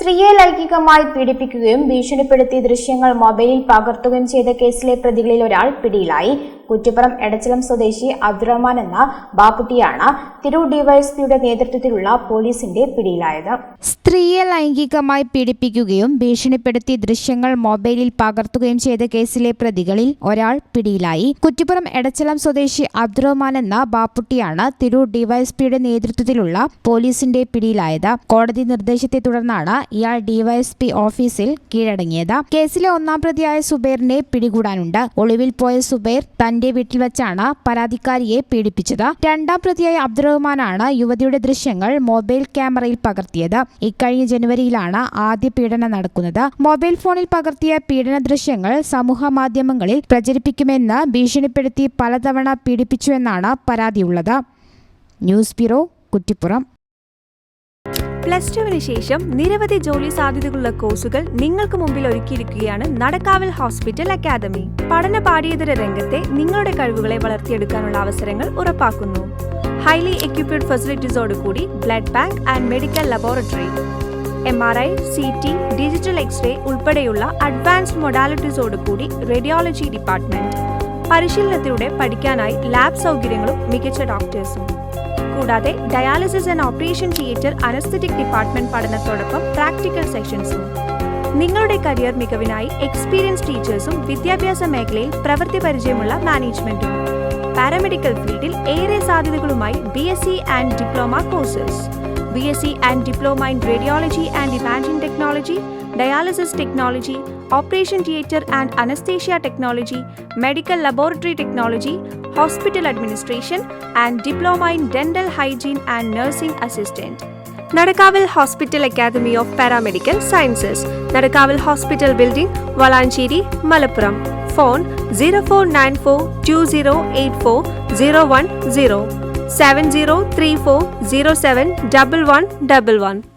സ്ത്രീയെ ലൈംഗികമായി പീഡിപ്പിക്കുകയും ഭീഷണിപ്പെടുത്തി ദൃശ്യങ്ങൾ മൊബൈലിൽ പകർത്തുകയും ചെയ്ത കേസിലെ പ്രതികളിൽ ഒരാൾ പിടിയിലായി. കുറ്റിപ്പുറം എടച്ചലം സ്വദേശി അബ്ദുറഹ്മാൻ എന്ന ബാപ്പുട്ടിയാണ് തിരൂർ ഡിവൈഎസ്പിയുടെ നേതൃത്വത്തിലുള്ള പോലീസിന്റെ പിടിയിലായത്. സ്ത്രീയെ ലൈംഗികമായി പീഡിപ്പിക്കുകയും ഭീഷണിപ്പെടുത്തി ദൃശ്യങ്ങൾ മൊബൈലിൽ പകർത്തുകയും ചെയ്ത കേസിലെ പ്രതികളിൽ ഒരാൾ പിടിയിലായി. കുറ്റിപ്പുറം എടച്ചലം സ്വദേശി അബ്ദുറഹ്മാൻ എന്ന ബാപ്പുട്ടിയാണ് തിരൂർ ഡിവൈഎസ്പിയുടെ നേതൃത്വത്തിലുള്ള പോലീസിന്റെ പിടിയിലായത്. കോടതി നിർദ്ദേശത്തെ തുടർന്നാണ് ഇയാൾ ഡിവൈഎസ്പി ഓഫീസിൽ കീഴടങ്ങിയത്. കേസിലെ ഒന്നാം പ്രതിയായ സുബൈറിനെ പിടികൂടാനുണ്ട്. ഒളിവിൽ പോയ സുബൈർ തന്റെ വീട്ടിൽ വെച്ചാണ് പരാതിക്കാരിയെ പീഡിപ്പിച്ചത്. രണ്ടാം പ്രതിയായ അബ്ദുറഹ്മാനാണ് യുവതിയുടെ ദൃശ്യങ്ങൾ മൊബൈൽ ക്യാമറയിൽ പകർത്തിയത്. ഇക്കഴിഞ്ഞ ജനുവരിയിലാണ് ആദ്യ പീഡനം നടക്കുന്നത്. മൊബൈൽ ഫോണിൽ പകർത്തിയ പീഡന ദൃശ്യങ്ങൾ സമൂഹ മാധ്യമങ്ങളിൽ പ്രചരിപ്പിക്കുമെന്ന് ഭീഷണിപ്പെടുത്തി പലതവണ പീഡിപ്പിച്ചുവെന്നാണ് പരാതിയുള്ളത്. News bureau Kuttippuram. പ്ലസ് ടുവിന് ശേഷം നിരവധി ജോലി സാധ്യതകളുള്ള കോഴ്സുകൾ നിങ്ങൾക്ക് മുമ്പിൽ ഒരുക്കിയിരിക്കുകയാണ് നടക്കാവൽ ഹോസ്പിറ്റൽ അക്കാദമി. പഠന പാഠ്യേതര രംഗത്തെ നിങ്ങളുടെ കഴിവുകളെ വളർത്തിയെടുക്കാനുള്ള അവസരങ്ങൾ ഉറപ്പാക്കുന്നു. ഹൈലി എക്യുപ്ഡ് ഫെസിലിറ്റീസോട് കൂടി blood bank and medical laboratory M R I C T digital x-ray ഉൾപ്പെടെയുള്ള അഡ്വാൻസ്ഡ് മൊഡാലിറ്റീസോട് കൂടി റേഡിയോളജി ഡിപ്പാർട്ട്മെന്റ് പരിശീലനത്തിലൂടെ പഠിക്കാനായി ലാബ് സൗകര്യങ്ങളും മികച്ച ഡോക്ടേഴ്സും കൂടാതെ dialysis and operation theatre anaesthetic department പഠനത്തോടൊപ്പം പ്രാക്ടിക്കൽ സെഷൻസും. നിങ്ങളുടെ കരിയർ മികവിനായി എക്സ്പീരിയൻസ് ടീച്ചേഴ്സും വിദ്യാഭ്യാസ മേഖലയിൽ പ്രവൃത്തി പരിചയമുള്ള മാനേജ്മെന്റും. പാരാമെഡിക്കൽ ഫീൽഡിൽ ഏറെ സാധ്യതകളുമായി B S C and diploma courses B S C and diploma in radiology and imaging technology dialysis technology operation theatre and anaesthesia technology medical laboratory technology hospital administration and diploma in dental hygiene and nursing assistant നടക്കാവിൽ hospital academy of paramedical sciences നടക്കാവിൽ hospital building Valanchery Malappuram phone zero four nine four two zero eight four zero one zero seven zero three four zero seven double one double one.